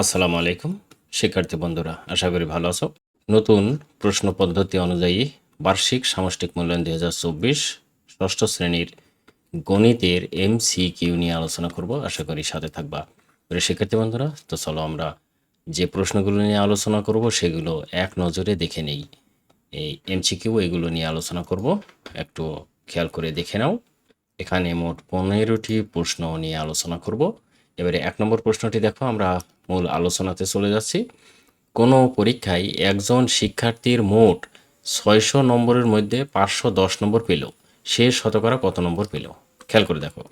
আসসালামু আলাইকুম, শিক্ষার্থী বন্ধুরা, আশা করি ভালো আছো। নতুন প্রশ্ন পদ্ধতি অনুযায়ী বার্ষিক সামষ্টিক মূল্যায়ন দুই হাজার চব্বিশ ষষ্ঠ শ্রেণির গণিতের এম সি কিউ নিয়ে আলোচনা করব, আশা করি সাথে থাকবা। প্রিয় শিক্ষার্থী বন্ধুরা, তো চলো আমরা যে প্রশ্নগুলো নিয়ে আলোচনা করব, সেগুলো এক নজরে দেখে নেই। এই এমসিকিউ, এগুলো নিয়ে আলোচনা করব। একটু খেয়াল করে দেখে নাও। এখানে মোট পনেরোটি প্রশ্ন নিয়ে আলোচনা করব। এবারে এক নম্বর প্রশ্নটি দেখো, আমরা মূল আলোচনাতে চলে যাচ্ছি। কোনো পরীক্ষায় একজন শিক্ষার্থীর মোট ছয়শো নম্বরের মধ্যে পাঁচশো দশ নম্বর পেল। সে শতকরা কত নম্বর পেল? খেয়াল করে দেখো।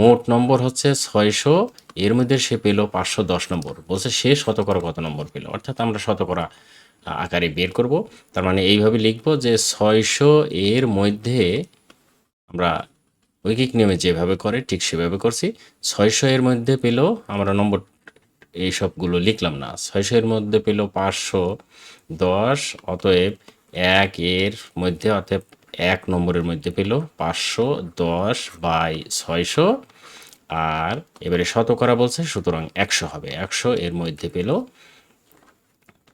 মোট নম্বর হচ্ছে ছয়শো, এর মধ্যে সে পেল পাঁচশো দশ নম্বর। বলছে সে শতকরা কত নম্বর পেল? অর্থাৎ আমরা শতকরা আকারে বের করব। তার মানে এইভাবে লিখব যে ছয়শো এর মধ্যে আমরা ঐকিক নিয়মে যেভাবে করে, ঠিক সেভাবে করছি। ছয়শো এর মধ্যে পেল আমরা নম্বর এই সবগুলো লিখলাম না। ছয়শো এর মধ্যে পেল পাঁচশো দশ, অতএব এক এর মধ্যে, অতএব এক নম্বরের মধ্যে পেল পাঁচশো দশ বাই ছয়শো। আর এবারে শতকরা বলছে, সুতরাং একশো হবে। একশো এর মধ্যে পেল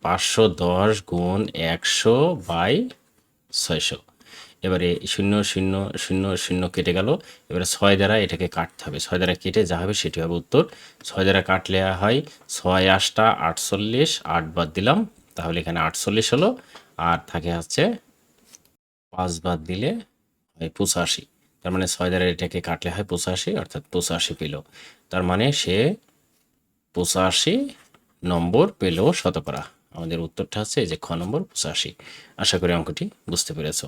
পাঁচশো দশ গুণ একশো বাই ছয়শো। এবারে শূন্য শূন্য শূন্য শূন্য কেটে গেল। এবারে ছয় দ্বারা এটাকে কাটতে হবে। ছয় দ্বারা কেটে যা হবে সেটি হবে উত্তর। ছয় দ্বারা কাটলে হয় ছয় আটটা আটচল্লিশ, আট বাদ দিলাম। তাহলে এখানে আটচল্লিশ হলো। আর থাকে হচ্ছে পাঁচ বাদ দিলে হয় পঁচাশি। তার মানে ছয় দ্বারা এটাকে কাটলে হয় পঁচাশি, অর্থাৎ পঁচাশি পেল। তার মানে সে পঁচাশি নম্বর পেল শতকরা। আমাদের উত্তরটা হচ্ছে এই যে খ নম্বর, পঁচাশি। আশা করি অঙ্কটি বুঝতে পেরেছ।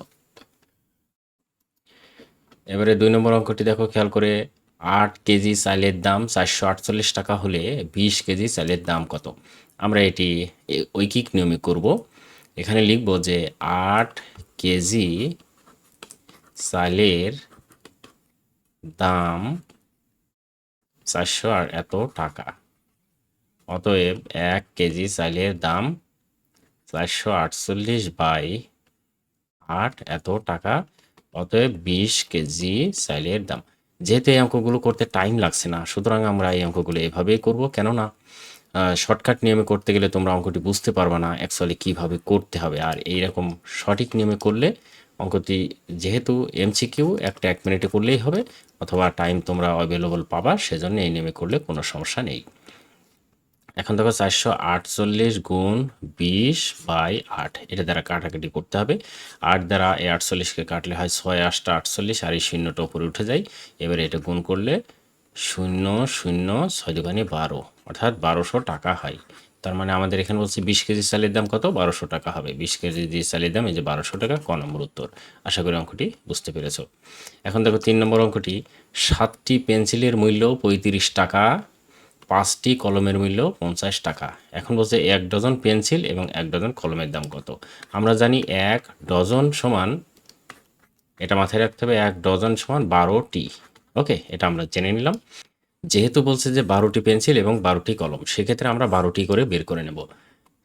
এবারে দুই নম্বর অঙ্কটি দেখো, খেয়াল করে আট কেজি চালের দাম চারশো আটচল্লিশ টাকা হলে বিশ কেজি চালের দাম কত? আমরা এটি ঐকিক নিয়মে করব। এখানে লিখব যে আট কেজি চালের দাম চারশো আর এত টাকা। অতএব এক কেজি চালের দাম চারশো আটচল্লিশ বাই আট এত টাকা। অতএব বিশ কেজি চাইলের দাম। যেহেতু এই অঙ্কগুলো করতে টাইম লাগছে না, সুতরাং আমরা এই অঙ্কগুলো এভাবেই করব। কেননা শর্টকাট নিয়মে করতে গেলে তোমরা অঙ্কটি বুঝতে পারবে না অ্যাকচুয়ালি কীভাবে করতে হবে। আর এই রকম সঠিক নিয়মে করলে অঙ্কটি যেহেতু এমসিকিউ একটা এক মিনিটে করলেই হবে, অথবা টাইম তোমরা অ্যাভেলেবল পাবা, সেজন্য এই নিয়মে করলে কোনো সমস্যা নেই। এখন দেখো চারশো আটচল্লিশ গুণ বিশ বাই আট। এটা দ্বারা কাটাকাটি করতে হবে। আট দ্বারা এই আটচল্লিশকে কাটলে হয় ছয় আটটা আটচল্লিশ, আর এই শূন্যটা উপরে উঠে যায়। এবারে এটা গুণ করলে শূন্য শূন্য, ছয় দোকানে বারো। অর্থাৎ বারোশো টাকা হয়। তার মানে আমাদের এখানে বলছি বিশ কেজি চালের দাম কত? বারোশো টাকা হবে। বিশ কেজি দিয়ে চালের দাম, এই যে বারোশো টাকা, ক নম্বর উত্তর। আশা করি অঙ্কটি বুঝতে পেরেছ। এখন দেখো তিন নম্বর অঙ্কটি, সাতটি পেন্সিলের মূল্য পঁয়ত্রিশ টাকা পাঁচটি কলমের মূল্য পঞ্চাশ টাকা। এখন বলছে এক ডজন পেন্সিল এবং এক ডজন কলমের দাম কত? আমরা জানি এক ডজন সমান, এটা মাথায় রাখতে হবে, এক ডজন সমান বারোটি। ওকে, এটা আমরা জেনে নিলাম। যেহেতু বলছে যে বারোটি পেন্সিল এবং বারোটি কলম, সেক্ষেত্রে আমরা বারোটি করে বের করে নেব।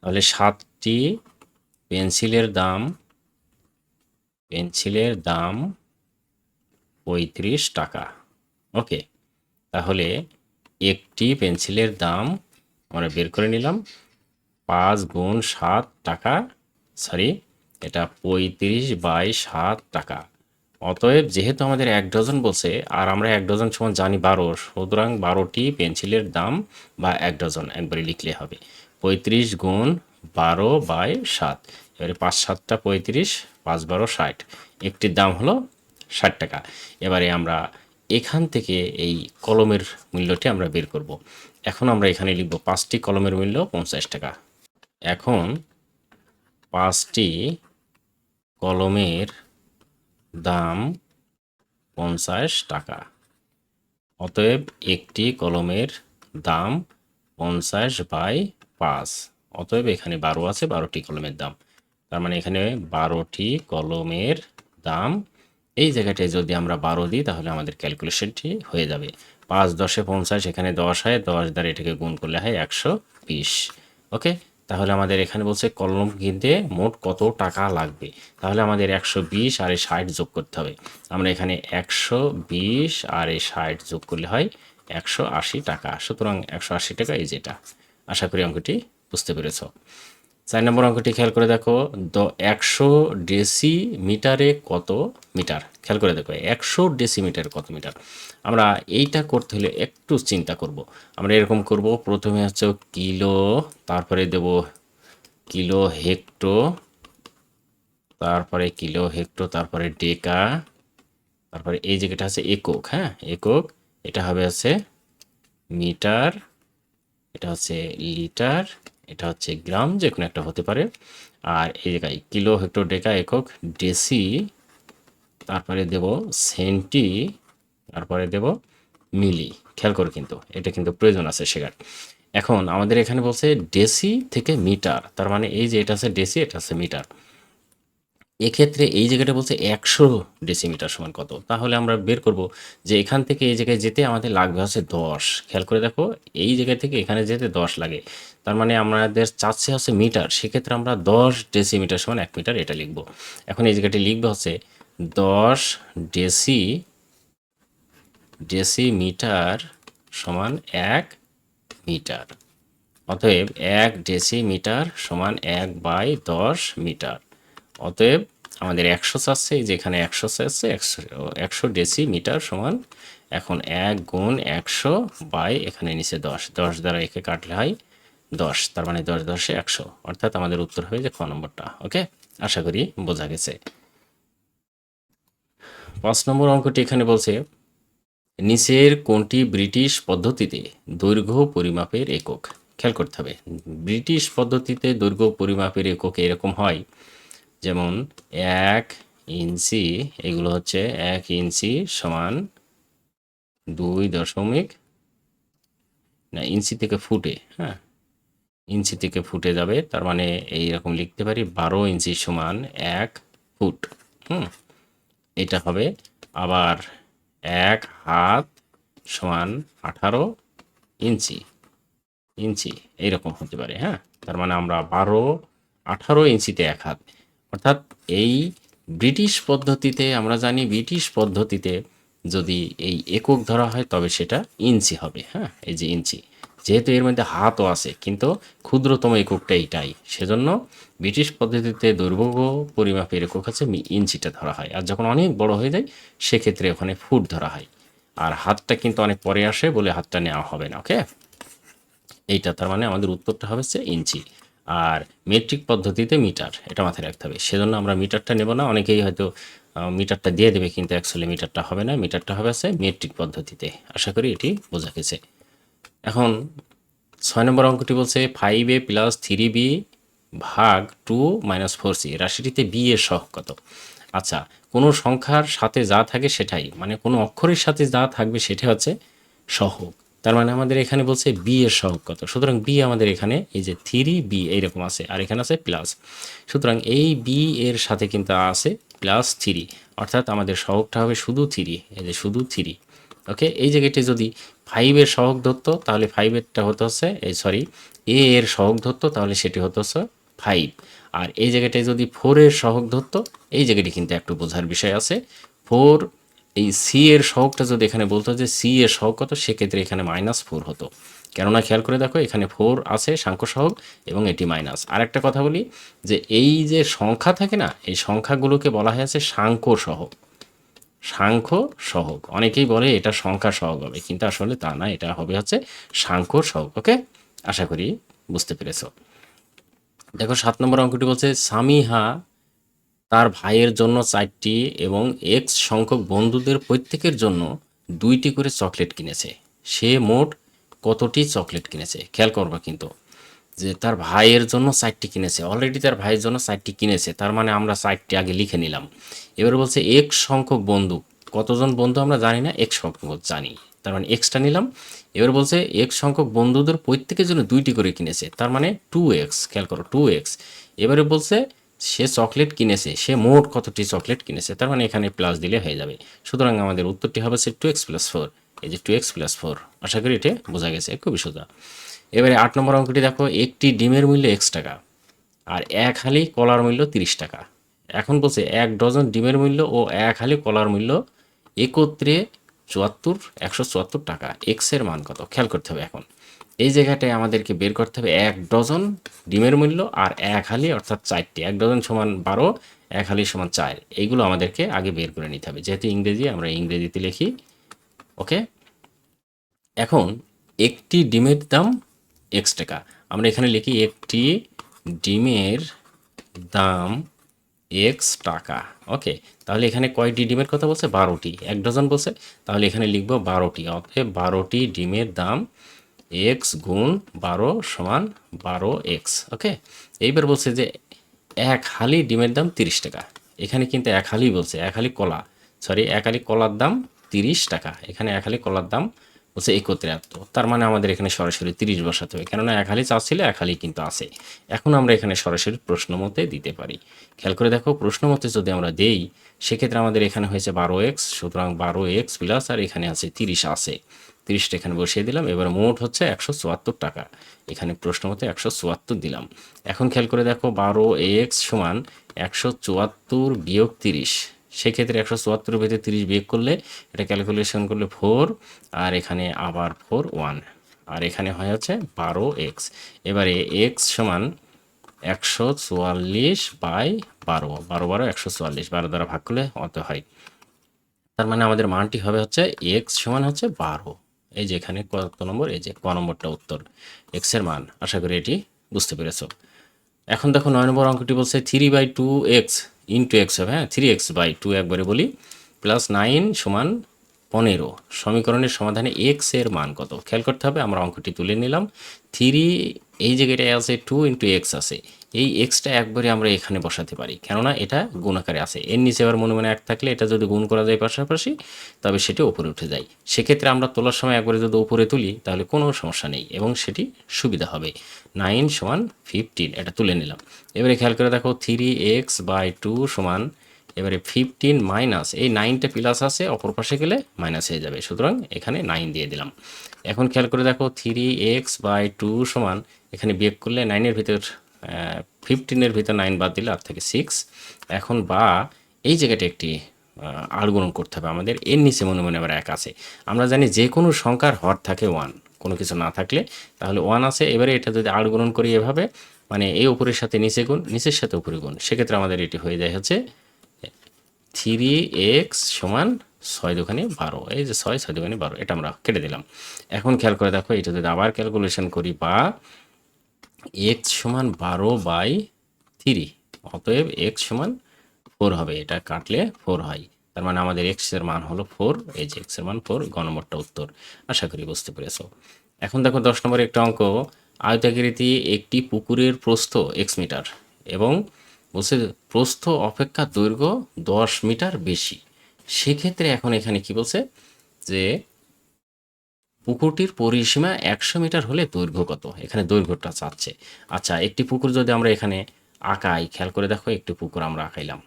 তাহলে সাতটি পেন্সিলের দাম পেন্সিলের দাম পঁয়ত্রিশ টাকা। ওকে, তাহলে একটি পেন্সিলের দাম আমরা বের করে নিলাম। পাঁচ গুণ সাত টাকা সরি এটা পঁয়ত্রিশ বাই সাত টাকা। অতএব যেহেতু আমাদের এক ডজন বলছে, আর আমরা এক ডজন সমান জানি বারো, সুতরাং বারোটি পেন্সিলের দাম বা এক ডজন একবারে লিখলে হবে। পঁয়ত্রিশ গুণ বারো বাই সাত, এবারে পাঁচ সাতটা পঁয়ত্রিশ, পাঁচ বারো ষাট। একটির দাম হলো ষাট টাকা। এবারে আমরা এখান থেকে এই কলমের মূল্যটি আমরা বের করব। এখন আমরা এখানে লিখব পাঁচটি কলমের মূল্য পঞ্চাশ টাকা। এখন পাঁচটি কলমের দাম পঞ্চাশ টাকা। অতএব একটি কলমের দাম পঞ্চাশ বাই পাঁচ। অতএব এখানে বারো আছে, বারোটি কলমের দাম। তার মানে এখানে বারোটি কলমের দাম এই জায়গাটায় যদি আমরা বারো দিই, তাহলে আমাদের ক্যালকুলেশনটি হয়ে যাবে। পাঁচ দশে পঞ্চাশ, এখানে দশ হয়, দশ দ্বারা এটাকে গুণ করলে হয় একশো বিশ। ওকে? তাহলে আমাদের এখানে বলছে কলম কিনতে মোট কত টাকা লাগবে? তাহলে আমাদের একশো বিশ আর এই ষাট যোগ করতে হবে। আমরা এখানে একশো বিশ আর এই ষাট যোগ করলে হয় একশো আশি টাকা। সুতরাং একশো আশি টাকা এই যেটা। আশা করি অঙ্কটি বুঝতে পেরেছ। চার নম্বর অঙ্কটি খেয়াল করে দেখো, দ একশো ডেসি মিটারে কত মিটার? খেয়াল করে দেখো, একশো ডেসিমিটারে কত মিটার? আমরা এইটা করতে হলে একটু চিন্তা করব। আমরা এরকম করব, প্রথমে হচ্ছে কিলো, তারপরে দেব কিলো হেক্টো, তারপরে কিলো হেক্টো, তারপরে ডেকা, তারপরে এই জায়গাটা আছে একক হ্যাঁ? একক, এটা হবে আছে মিটার, এটা হচ্ছে লিটার এটা হচ্ছে গ্রাম যে কোনো একটা হতে পারে। আর এই জায়গায় কিলো হেক্টর ডেকা একক ডেসি, তারপরে দেব সেন্টি, তারপরে দেব মিলি। খেয়াল করো কিন্তু, এটা কিন্তু প্রয়োজন আছে সেখান এখন আমাদের এখানে বলছে ডেসি থেকে মিটার, তার মানে এই যে এটা আছে ডেসি, এটা আছে মিটার। এক্ষেত্রে এই জায়গাটা বলছে একশো ডেসিমিটার সমান কত? তাহলে আমরা বের করব যে এখান থেকে এই জায়গায় যেতে আমাদের লাগবে হচ্ছে দশ। খেয়াল করে দেখো, এই জায়গা থেকে এখানে যেতে দশ লাগে। তার মানে আমাদের চাচ্ছে হচ্ছে মিটার সেক্ষেত্রে আমরা দশ ডেসিমিটার সমান এক মিটার এটা লিখব। এখন এই জায়গাটি লিখবে হচ্ছে দশ ডেসি ডেসিমিটার সমান এক মিটার অতএব এক ডেসিমিটার সমান এক বাই দশ মিটার অতএব আমাদের একশো চাচ্ছে, এই যে এখানে একশো চাচ্ছে, একশো একশো ডেসি মিটার সমান এখন এক গুণ একশো বাই এখানে নিচে দশ। দশ দ্বারা একে কাটলে হয় দশ, তার মানে দশ দশে একশো। অর্থাৎ আমাদের উত্তর হবে যে খ নম্বরটা, ওকে? আশা করি বোঝা গেছে। পাঁচ নম্বর অঙ্কটি এখানে বলছে, নিচের কোনটি ব্রিটিশ পদ্ধতিতে দৈর্ঘ্য পরিমাপের একক? খেয়াল করতে হবে, ব্রিটিশ পদ্ধতিতে দৈর্ঘ্য পরিমাপের একক এরকম হয়। যেমন এক ইঞ্চি, এগুলো হচ্ছে এক ইঞ্চি সমান দুই দশমিক, না, ইঞ্চি থেকে ফুটে হ্যাঁ? ইঞ্চি থেকে ফুটে যাবে, তার মানে এইরকম লিখতে পারি বারো ইঞ্চি সমান এক ফুট, হুম? এটা হবে আবার এক হাত সমান আঠারো ইঞ্চি ইঞ্চি, এইরকম হতে পারে হ্যাঁ? তার মানে আমরা বারো, আঠারো ইঞ্চিতে এক হাত অর্থাৎ এই ব্রিটিশ পদ্ধতিতে, আমরা জানি ব্রিটিশ পদ্ধতিতে যদি এই একক ধরা হয়, তবে সেটা ইঞ্চি হবে হ্যাঁ? এই যে ইঞ্চি। যেহেতু এর মধ্যে হাতও আছে, কিন্তু ক্ষুদ্রতম এককটা এইটাই সেজন্য ব্রিটিশ পদ্ধতিতে দৈর্ঘ্য পরিমাপের একক মি- ইঞ্চিটা ধরা হয়। আর যখন অনেক বড় হয়ে যায়, সেক্ষেত্রে ওখানে ফুট ধরা হয়। আর হাতটা কিন্তু অনেক পরে আসে বলে হাতটা নেওয়া হবে না, ওকে? এইটা তার মানে আমাদের উত্তরটা হবে হচ্ছে ইঞ্চি। আর মেট্রিক পদ্ধতিতে মিটার এটা মাথায় রাখতে হবে। সেজন্য আমরা মিটারটা নেব না, অনেকেই হয়তো মিটারটা দিয়ে দেবে, কিন্তু অ্যাকচুয়ালি মিটারটা হবে না মিটারটা হবে আছে মেট্রিক পদ্ধতিতে। আশা করি এটি বোঝা গেছে। এখন ছয় নম্বর অঙ্কটি বলছে five A plus three B ভাগ টু মাইনাস ফোর সি রাশিটিতে বি এর সহ কত? আচ্ছা কোনো সংখ্যার সাথে যা থাকে সেটাই মানে কোনো অক্ষরের সাথে যা থাকবে সেটা হচ্ছে সহগ। তার মানে আমাদের এখানে বলছে বি এর সহগ কত? সুতরাং বি আমাদের এখানে এই যে থ্রি বি এইরকম আছে, আর এখানে আছে প্লাস সুতরাং এই বি এর সাথে কিন্তু আছে প্লাস থ্রি অর্থাৎ আমাদের সহগটা হবে শুধু থ্রি এই যে শুধু থ্রি ওকে এই জায়গাটি যদি ফাইভের সহগ ধরতো, তাহলে ফাইভেরটা হতে হচ্ছে, এই সরি এ এর সহগ ধরতো, তাহলে সেটি হতে হচ্ছে ফাইভ আর এই জায়গাটায় যদি ফোরের সহগ ধরতো, এই জায়গাটি কিন্তু একটু বোঝার বিষয় আছে। ফোর এই সি এর সহগটা যদি এখানে বলতো যে সি এর সহগ কত, সেক্ষেত্রে এখানে মাইনাস ফোর হতো। কেননা খেয়াল করে দেখো, এখানে ফোর আছে সাংখ্য সহগ এবং এটি মাইনাস আর একটা কথা বলি যে এই যে সংখ্যা থাকে না, এই সংখ্যাগুলোকে বলা হয় আছে সাংখ্য সহগ। সাংখ্য সহগ। অনেকেই বলে এটা সংখ্যা সহগ হবে, কিন্তু আসলে তা না, এটা হবে হচ্ছে সাংখ্য সহগ, ওকে? আশা করি বুঝতে পেরেছ। দেখো, সাত নম্বর অঙ্কটি বলছে, সামিহা তার ভাইয়ের জন্য চারটি এবং এক্স সংখ্যক বন্ধুদের প্রত্যেকের জন্য দুইটি করে চকলেট কিনেছে। সে মোট কতটি চকলেট কিনেছে? খেয়াল করবা কিন্তু যে তার ভাইয়ের জন্য চারটি কিনেছে। অলরেডি তার ভাইয়ের জন্য চারটি কিনেছে। তার মানে আমরা চারটি আগে লিখে নিলাম। এবার বলছে এক সংখ্যক বন্ধু। কতজন বন্ধু আমরা জানি না? এক সংখ্যক জানি। তার মানে এক্সটা নিলাম। এবার বলছে এক সংখ্যক বন্ধুদের প্রত্যেকের জন্য দুইটি করে কিনেছে। তার মানে টু এক্স খেয়াল করো টু এক্স এবারে বলছে সে চকলেট কিনেছে, সে মোট কতটি চকলেট কিনেছে, তার মানে এখানে প্লাস দিলে হয়ে যাবে। সুতরাং আমাদের উত্তরটি হবে সে টু এক্স প্লাস ফোর এই যে টু এক্স প্লাস ফোর আশা করি এটা বোঝা গেছে, খুবই সোজা। এবারে আট নম্বর অঙ্কটি দেখো, একটি ডিমের মূল্য এক্স টাকা, আর এক হালি কলার মূল্য তিরিশ টাকা। এখন বলছে এক ডজন ডিমের মূল্য ও এক হালি কলার মূল্য একত্রে চুয়াত্তর, একশো চুয়াত্তর টাকা। এক্সের মান কত? খেয়াল করতে হবে এখন। এই জায়গাটায় আমাদেরকে বের করতে হবে এক ডজন ডিমের মূল্য আর এক হালি, অর্থাৎ চারটি। এক ডজন সমান বারো, এক হালি সমান চার। এইগুলো আমাদেরকে আগে বের করে নিতে হবে। যেহেতু ইংরেজি, আমরা ইংরেজিতে লিখি। ওকে? এখন, একটি ডিমের দাম এক্স টাকা। আমরা এখানে লিখি একটি ডিমের দাম এক্স টাকা। ওকে? তাহলে এখানে কয়টি ডিমের কথা বলছে? বারোটি। এক ডজন বলছে। তাহলে এখানে লিখব বারোটি। অতএব বারোটি ডিমের দাম এক্স গুণ বারো সমান বারো এক্স, ওকে? এইবার বলছে যে এক হালি ডিমের দাম তিরিশ টাকা। এখানে কিন্তু এক হালি বলছে, এক হালি কলা। সরি এক হালি কলার দাম তিরিশ টাকা। এখানে এক হালি কলার দাম বলছে একত্রিয়াত্তর তার মানে আমাদের এখানে সরাসরি তিরিশ বসাতে হবে। কেননা এক হালি চাষ ছিল, এক হালি কিন্তু আছে। এখন আমরা এখানে সরাসরি প্রশ্ন মতে দিতে পারি। খেয়াল করে দেখো, প্রশ্ন মতে যদি আমরা দেই, সেক্ষেত্রে আমাদের এখানে হয়েছে বারো এক্স, সুতরাং বারো এক্স প্লাস আর এখানে আছে তিরিশ আছে। তিরিশটা এখানে বসিয়ে দিলাম। এবার মোট হচ্ছে একশো চুয়াত্তর টাকা। এখানে প্রশ্ন মতে একশো চুয়াত্তর দিলাম। এখন খেয়াল করে দেখো, বারো এক্স সমান একশো চুয়াত্তর বিয়োগ তিরিশ। সেক্ষেত্রে একশো চুয়াত্তর ভেতরে তিরিশ বিয়োগ করলে এটা ক্যালকুলেশন করলে ফোর আর এখানে আবার ফোর ওয়ান আর এখানে হয় হচ্ছে বারো এক্স। এবারে এক্স সমান একশো চুয়াল্লিশ বাই বারো। বারো বারো, একশো চুয়াল্লিশ। বারো দ্বারা ভাগ করলে অত হয়। তার মানে আমাদের মানটি হবে হচ্ছে এক্স সমান হচ্ছে বারো। এই যে এখানে কত নম্বর, এই যে ক নম্বরটা উত্তর। এক্সের মান, আশা করি এটি বুঝতে পেরেছ। এখন দেখো নয় নম্বর অঙ্কটি বলছে three by two x into x হবে হ্যাঁ? থ্রি এক্স বাই টু একবারে বলি প্লাস নাইন সমান পনেরো। সমীকরণের সমাধানে এক্সের মান কত? খেয়াল করতে হবে, আমরা অঙ্কটি তুলে নিলাম। থ্রি এই জায়গাটায় আছে টু ইন্টু এক্স আছে। এই এক্সটা একবারে আমরা এখানে বসাতে পারি। কেননা এটা গুণ আকারে আছে। এর নিচে আবার মনে মনে এক থাকলে এটা যদি গুণ করা যায় পাশাপাশি, তবে সেটি ওপরে উঠে যায়। সেক্ষেত্রে আমরা তোলার সময় একবারে যদি উপরে তুলি, তাহলে কোনো সমস্যা নেই এবং সেটি সুবিধা হবে। নাইন সমান ফিফটিন এটা তুলে নিলাম। এবারে খেয়াল করে দেখো থ্রি এক্স বাই টু সমান, এবারে ফিফটিন মাইনাস এই নাইনটা প্লাস আছে, অপর পাশে গেলে মাইনাস হয়ে যাবে। সুতরাং এখানে নাইন দিয়ে দিলাম। এখন খেয়াল করে দেখো থ্রি এক্স বাই টু সমান, এখানে বিয়োগ করলে নাইনের ভিতর ফিফটিনের ভিতর নাইন বাদ দিলে আর থেকে সিক্স এখন বা, এই জায়গাটা একটি আর করতে হবে আমাদের, এর নিচে মনে মনে আবার এক আছে। আমরা জানি যে কোনো সংখ্যার হর থাকে ওয়ান কোনো কিছু না থাকলে। তাহলে ওয়ান আছে, এবারে এটা যদি আর করি এভাবে মানে এই উপরের সাথে নিচে গুণ, নিচের সাথে উপরে গুণ। সেক্ষেত্রে আমাদের এটি হয়ে যায় হচ্ছে থ্রি এক্স সমান ছয় দোকানে বারো। এই যে ছয় ছয় দোকানে বারো, এটা আমরা কেটে দিলাম। এখন খেয়াল করে দেখো, এটা যদি আবার ক্যালকুলেশন করি বা এক্স সমান বারো বাই থ্রি অতএব এক্স সমান ফোর হবে। এটা কাটলে ফোর হয়। তার মানে আমাদের এক্সের মান হলো ফোর এই যে এক্সের মান ফোর গ নম্বরটা উত্তর। আশা করি বুঝতে পেরেছ। এখন দেখো দশ নম্বর একটা অঙ্ক আয়তাকৃতি একটি পুকুরের প্রস্থ এক্স মিটার এবং বলছে প্রস্থ অপেক্ষা দৈর্ঘ্য দশ মিটার বেশি। সেক্ষেত্রে এখন এখানে কি বলছে? যে পুকুরটির পরিসীমা একশো মিটার হলে দৈর্ঘ্য কত? এখানে দৈর্ঘ্যটা চাচ্ছে। আচ্ছা একটি পুকুর যদি আমরা এখানে আঁকাই, খেয়াল করে দেখো, একটি পুকুর আমরা আঁকাইলাম।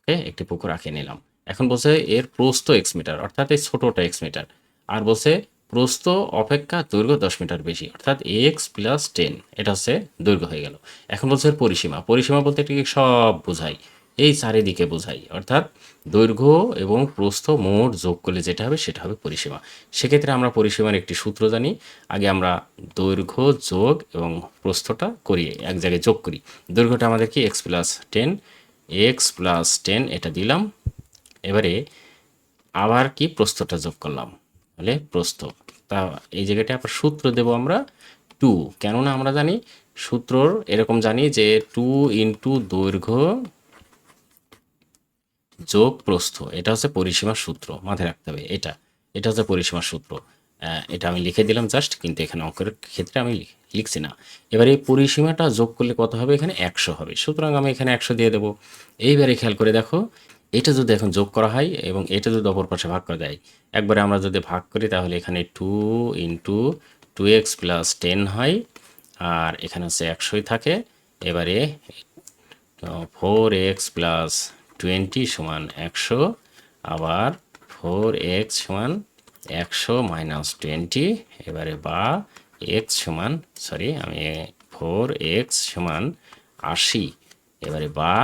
ওকে, একটি পুকুর আঁকে নিলাম। এখন বলছে এর প্রস্থ এক্স মিটার, অর্থাৎ এই ছোটোটা এক্স মিটার। আর বলছে প্রস্থ অপেক্ষা দৈর্ঘ্য দশ মিটার বেশি, অর্থাৎ এক্স প্লাস টেন এটা হচ্ছে দৈর্ঘ্য হয়ে গেল। এখন বলছে এর পরিসীমা পরিসীমা বলতে এটিকে সব বোঝাই এই চারিদিকে বোঝাই। অর্থাৎ দৈর্ঘ্য এবং প্রস্থ মোট যোগ করলে যেটা হবে সেটা হবে পরিসীমা। সেক্ষেত্রে আমরা পরিসীমার একটি সূত্র জানি। আগে আমরা দৈর্ঘ্য, যোগ এবং প্রস্থটা করি, এক জায়গায় যোগ করি। দৈর্ঘ্যটা আমাদের কি? X plus ten x plus ten এটা দিলাম। এবারে আবার কি? প্রস্থটা যোগ করলাম। তাহলে প্রস্থ। তা এই জায়গাটা আবার সূত্র দেব আমরা টু কেননা আমরা জানি সূত্রর এরকম জানি যে টু ইন্টু দৈর্ঘ্য যোগ প্রস্থ, এটা হচ্ছে পরিসীমার সূত্র, মাথায় রাখতে হবে এটা। এটা হচ্ছে পরিসীমার সূত্র। এটা আমি লিখে দিলাম জাস্ট কিন্তু এখানে অঙ্কের ক্ষেত্রে আমি লিখছি না। এবার এই পরিসীমাটা যোগ করলে কত হবে? এখানে একশো হবে। সুতরাং আমি এখানে একশো দিয়ে দেবো। এইবারে খেয়াল করে দেখো, এটা যদি এখন যোগ করা হয় এবং এটা যদি অপর পাশে ভাগ করে দেয় একবারে আমরা যদি ভাগ করি, তাহলে এখানে two into two x plus ten হয়, আর এখানে হচ্ছে একশোই থাকে। এবারে ফোর এক্স প্লাস টোয়েন্টি সমান একশো, আবার ফোর এক্স সমান একশো মাইনাস টোয়েন্টি, এবারে বা এক্স সমান, সরি, আমি ফোর এক্স সমান আশি, এবারে বা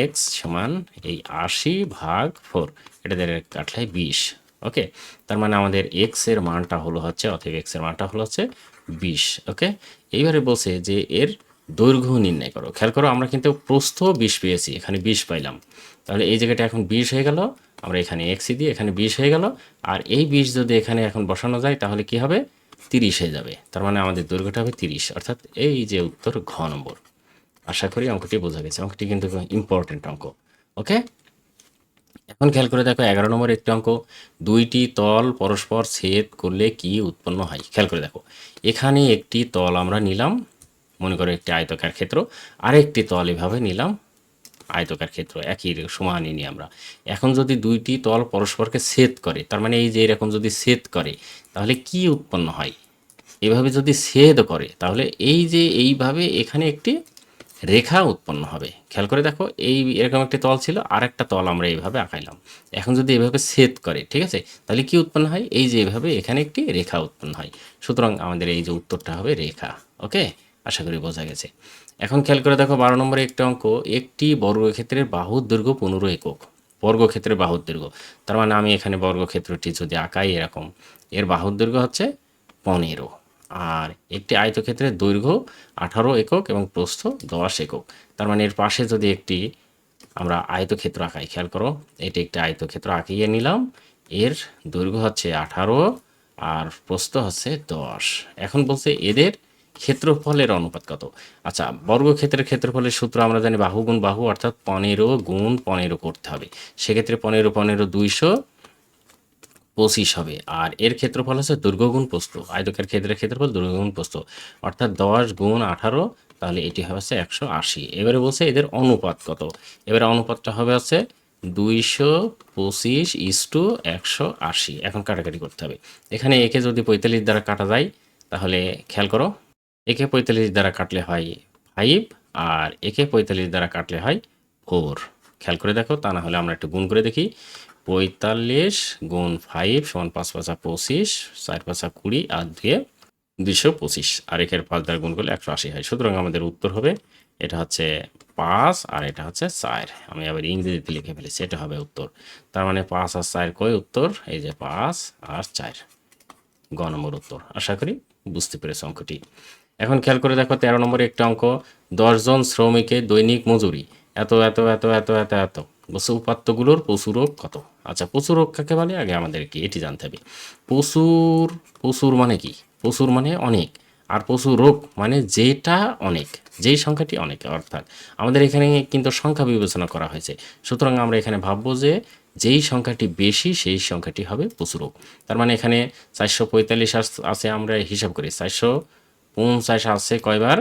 এক্স সমান এই আশি ভাগ ফোর, এটা দিয়ে কাটলে বিশ, ওকে? তার মানে আমাদের এক্সের মানটা হলো হচ্ছে অথবা এক্সের মানটা হলো হচ্ছে বিশ, ওকে? এইবারে বলছে যে এর দৈর্ঘ্য নির্ণয় করো। খেয়াল করো, আমরা কিন্তু প্রস্থ বিশ পেয়েছি, এখানে বিশ পাইলাম। তাহলে এই জায়গাটা এখন বিশ হয়ে গেল, আমরা এখানে এক্সি দিই এখানে বিশ হয়ে গেল, আর এই বিশ যদি এখানে এখন বসানো যায় তাহলে কি হবে? তিরিশ হয়ে যাবে। তার মানে আমাদের দৈর্ঘ্যটা হবে তিরিশ, অর্থাৎ এই যে উত্তর ঘ নম্বর। আশা করি অঙ্কটি বোঝা গেছে। অঙ্কটি কিন্তু ইম্পর্টেন্ট অঙ্ক। ওকে এখন খেয়াল করে দেখো, এগারো নম্বর একটি অঙ্ক। দুইটি তল পরস্পর ছেদ করলে কি উৎপন্ন হয়? খেয়াল করে দেখো, এখানে একটি তল আমরা নিলাম, মনে করো একটি আয়তকার ক্ষেত্র আরেকটি তল এভাবে নিলাম আয়তকার ক্ষেত্র, একই সমানই নিই আমরা। এখন যদি দুইটি তল পরস্পরকে ছেদ করে, তার মানে এই যে এরকম যদি ছেদ করে, তাহলে কি উৎপন্ন হয়? এভাবে যদি ছেদ করে, তাহলে এই যে এইভাবে এখানে একটি রেখা উৎপন্ন হবে। খেয়াল করে দেখো, এই এরকম একটি তল ছিল আর একটা তল আমরা এইভাবে আঁকাইলাম। এখন যদি এভাবে ছেদ করে, ঠিক আছে? তাহলে কি উৎপন্ন হয়? এই যে এভাবে এখানে একটি রেখা উৎপন্ন হয়। সুতরাং আমাদের এই যে উত্তরটা হবে রেখা, ওকে? আশা করি বোঝা গেছে। এখন খেয়াল করে দেখো বারো নম্বরে একটা অঙ্ক, একটি বর্গক্ষেত্রের বাহুর দৈর্ঘ্য পনেরো একক। বর্গক্ষেত্রের বাহুর দৈর্ঘ্য। তার মানে আমি এখানে বর্গক্ষেত্রটি যদি আঁকাই এরকম, এর বাহুর দৈর্ঘ্য হচ্ছে পনেরো। আর একটি আয়তক্ষেত্রের দৈর্ঘ্য আঠারো একক এবং প্রস্থ দশ একক। তার মানে এর পাশে যদি একটি আমরা আয়তক্ষেত্র আঁকাই, খেয়াল করো, এটি একটি আয়তক্ষেত্র আঁকিয়ে নিলাম, এর দৈর্ঘ্য হচ্ছে আঠারো আর প্রস্থ হচ্ছে দশ। এখন বলছে এদের ক্ষেত্রফলের অনুপাত কত? আচ্ছা বর্গক্ষেত্রের ক্ষেত্রফলের সূত্র আমরা জানি বাহু গুণ বাহু, অর্থাৎ পনেরো গুণ পনেরো করতে হবে। সেক্ষেত্রে পনেরো পনেরো দুইশো পঁচিশ হবে। আর এর ক্ষেত্রফল হচ্ছে দুর্গগুণ প্রস্থ। আয়তকার ক্ষেত্রের ক্ষেত্রফল দুর্গগুণ প্রস্থ। অর্থাৎ দশ গুণ আঠারো, তাহলে এটি হবে হচ্ছে একশো আশি। এবারে বলছে এদের অনুপাত কত? এবারে অনুপাতটা হবে হচ্ছে দুইশো পঁচিশ ইস টু একশো আশি। এখন কাটাকাটি করতে হবে। এখানে একে যদি পঁয়তাল্লিশ দ্বারা কাটা যায়, তাহলে খেয়াল করো একে পঁয়তাল্লিশ দ্বারা কাটলে হয় ফাইভ আর একে পঁয়তাল্লিশ দ্বারা কাটলে হয় ফোর খেয়াল করে দেখো, তা না হলে আমরা একটু গুণ করে দেখি। পঁয়তাল্লিশ গুণ ফাইভ সমান পাঁচ পাঁচা পঁচিশ, চার পাঁচা কুড়ি আর দুয়ে দুশো পঁচিশ। আর একের পাঁচ দ্বারা গুণ করলে একশো আশি হয়। সুতরাং আমাদের উত্তর হবে, এটা হচ্ছে পাঁচ আর এটা হচ্ছে চার। আমি আবার ইংরেজিতে লিখে ফেলেছি, এটা হবে উত্তর। তার মানে পাঁচ আর চার কই উত্তর? এই যে পাঁচ আর চার। গ নম্বর উত্তর। আশা করি বুঝতে পেরেছ অঙ্কটি। এখন খেয়াল করে দেখো, তেরো নম্বরে একটা অঙ্ক দশজন শ্রমিকের দৈনিক মজুরি। এত এত এত এত এত এত। বলছে, উপাত্তগুলোর প্রচুরক কত? আচ্ছা প্রচুরক কাকে বলে? আগে আমাদের কি এটি জানতে হবে। প্রচুর প্রচুর মানে কি? প্রচুর মানে অনেক। আর পশু রোগ মানে যেটা অনেক, যেই সংখ্যাটি অনেক, অর্থাৎ আমাদের এখানে কিন্তু সংখ্যা বিবেচনা করা হয়েছে। সুতরাং আমরা এখানে ভাববো যে যেই সংখ্যাটি বেশি, সেই সংখ্যাটি হবে পশু রোগ। তার মানে এখানে চারশো পঁয়তাল্লিশ আছে, আমরা হিসাব করি। চারশো পঞ্চাশ আছে কয়বার?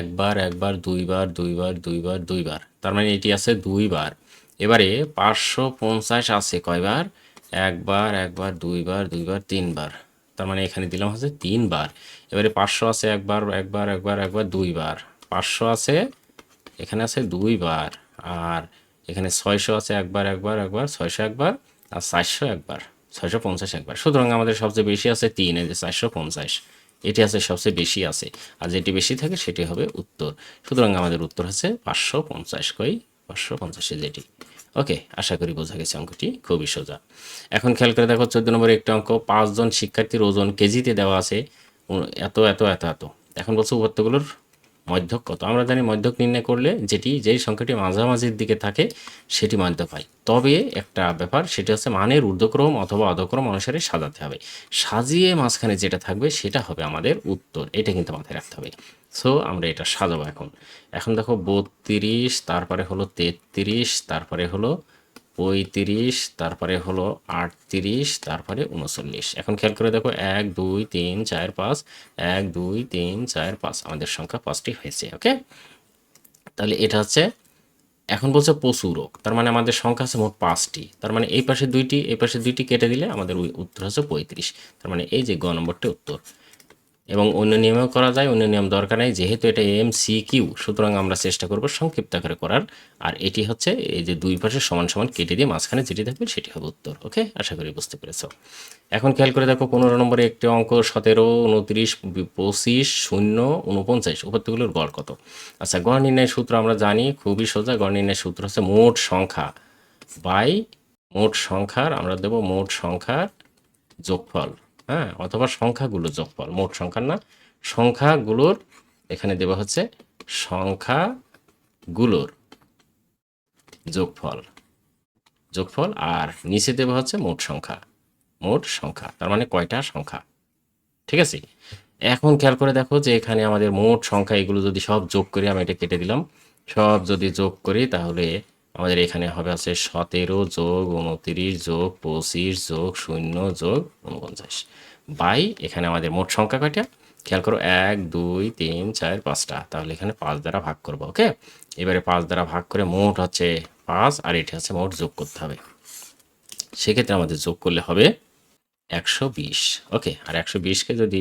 একবার একবার, দুইবার দুইবার দুইবার দুইবার। তার মানে এটি আছে দুইবার। এবারে পাঁচশো পঞ্চাশ আছে কয়বার? একবার একবার, দুইবার দুইবার, তিনবার। তার মানে এখানে দিলাম হচ্ছে তিনবার। এবারে পাঁচশো আছে একবার একবার একবার একবার, দুইবার। পাঁচশো আছে, এখানে আছে দুইবার। আর এখানে ছয়শো আছে একবার একবার একবার, ছয়শো একবার, আর চারশো একবার, ছয়শো পঞ্চাশ একবার। সুতরাং আমাদের সবচেয়ে বেশি আছে তিন, এই যে চারশো পঞ্চাশ। এটি আছে সবচেয়ে বেশি আছে। আর যেটি বেশি থাকে সেটি হবে উত্তর। সুতরাং আমাদের উত্তর হচ্ছে পাঁচশো পঞ্চাশ কই? পাঁচশো পঞ্চাশে যেটি। ওকে, আশা করি বোঝা গেছে অঙ্কটি। খুবই সোজা। এখন খেয়াল করে দেখো চোদ্দ নম্বরে একটি অঙ্ক, পাঁচজন শিক্ষার্থীর ওজন কেজিতে দেওয়া আছে। এত এত এত এত। এখন বলছে উপাত্তগুলোর মধ্যক কত? আমরা জানি মধ্যক নির্ণয় করলে যেটি, যেই সংখ্যাটি মাঝামাঝির দিকে থাকে, সেটি মধ্যক হয়। তবে একটা ব্যাপার, সেটা হচ্ছে মানের ঊর্ধ্বক্রম অথবা অধক্রম অনুসারে সাজাতে হবে। সাজিয়ে মাঝখানে যেটা থাকবে, সেটা হবে আমাদের উত্তর। এটা কিন্তু মাথায় রাখতে হবে। সো, আমরা এটা সাজাবো এখন। এখন দেখো, বত্রিশ, তারপরে হলো তেত্রিশ, তারপরে হলো পঁয়ত্রিশ, তারপরে হলো আটত্রিশ, তারপরে উনচল্লিশ। এখন খেয়াল করে দেখো, এক, দুই, তিন, চার, পাঁচ, এক, দুই, তিন, চার, পাঁচ, আমাদের সংখ্যা পাঁচটি হয়েছে, ওকে? তাহলে এটা হচ্ছে, এখন বলছে পশুরক তার মানে আমাদের সংখ্যা আছে মোট পাঁচটি, তার মানে এই পাশে দুইটি, এই পাশে দুইটি কেটে দিলে আমাদের উত্তর হচ্ছে পঁয়ত্রিশ, তার মানে এই যে গ নম্বরটি উত্তর। এবং অন্য নিয়মেও করা যায়, অন্য নিয়ম দরকার নেই। যেহেতু এটা এম সি কিউ সুতরাং আমরা চেষ্টা করব সংক্ষিপ্ত আকারে করার। আর এটি হচ্ছে এই যে দুই পাশে সমান সমান কেটে দিয়ে মাঝখানে যেটি থাকবে সেটি হবে উত্তর, ওকে? আশা করি বুঝতে পেরেছ। এখন খেয়াল করে দেখো, পনেরো নম্বরে একটি অঙ্ক, সতেরো, উনত্রিশ, পঁচিশ, শূন্য উনপঞ্চাশ উপত্যগুলোর গড় কত? আচ্ছা গড় নির্ণয়ের সূত্র আমরা জানি, খুবই সোজা, গড় নির্ণয়ের সূত্র হচ্ছে মোট সংখ্যা বাই মোট সংখ্যার, আমরা দেব মোট সংখ্যার যোগফল। হ্যাঁ অথবা সংখ্যাগুলোর যোগফল। মোট সংখ্যার না? সংখ্যাগুলোর, এখানে দেওয়া হচ্ছে সংখ্যাগুলোর যোগফল। যোগফল, আর নিচে দেওয়া হচ্ছে মোট সংখ্যা। মোট সংখ্যা, তার মানে কয়টা সংখ্যা? ঠিক আছে? এখন খেয়াল করে দেখো যে এখানে আমাদের মোট সংখ্যা, এগুলো যদি সব যোগ করি আমি এটা কেটে দিলাম। সব যদি যোগ করি তাহলে আমাদের এখানে হবে আছে সতেরো যোগ উনত্রিশ যোগ পঁচিশ যোগ শূন্য যোগ উনপঞ্চাশ। বাই, এখানে আমাদের মোট সংখ্যা কয়টা? খেয়াল করো, এক, দুই, তিন, চার, পাঁচটা। তাহলে এখানে পাঁচ দ্বারা ভাগ করব, ওকে? এবারে পাঁচ দ্বারা ভাগ করে মোট হচ্ছে পাঁচ, আর এটা হচ্ছে মোট যোগ করতে হবে। সেক্ষেত্রে আমাদের যোগ করলে হবে একশো বিশ, ওকে? আর একশো বিশকে যদি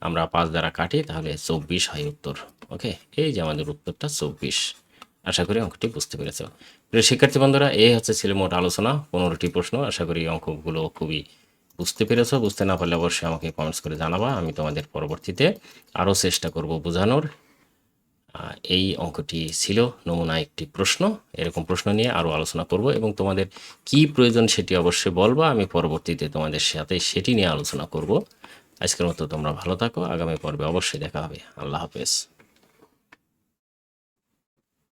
আমরা পাঁচ দ্বারা কাটি, তাহলে চব্বিশ হয় উত্তর, ওকে? এই যে আমাদের উত্তরটা চব্বিশ। আশা করি অঙ্কটি বুঝতে পেরেছ। প্রিয় শিক্ষার্থী বন্ধুরা, এই হচ্ছে ছিল মোট আলোচনা। পনেরোটি প্রশ্ন। আশা করি অঙ্কগুলো খুবই বুঝতে পেরেছ। বুঝতে না পারলে অবশ্যই আমাকে কমেন্টস করে জানাবা। আমি তোমাদের পরবর্তীতে আরও চেষ্টা করব বোঝানোর। এই অঙ্কটি ছিল নমুনা একটি প্রশ্ন। এরকম প্রশ্ন নিয়ে আরও আলোচনা করব এবং তোমাদের কি প্রয়োজন সেটি অবশ্যই বলবা। আমি পরবর্তীতে তোমাদের সাথে সেটি নিয়ে আলোচনা করব। আজকের মতো তোমরা ভালো থাকো। আগামী পর্বে অবশ্যই দেখা হবে। আল্লাহ হাফেজ।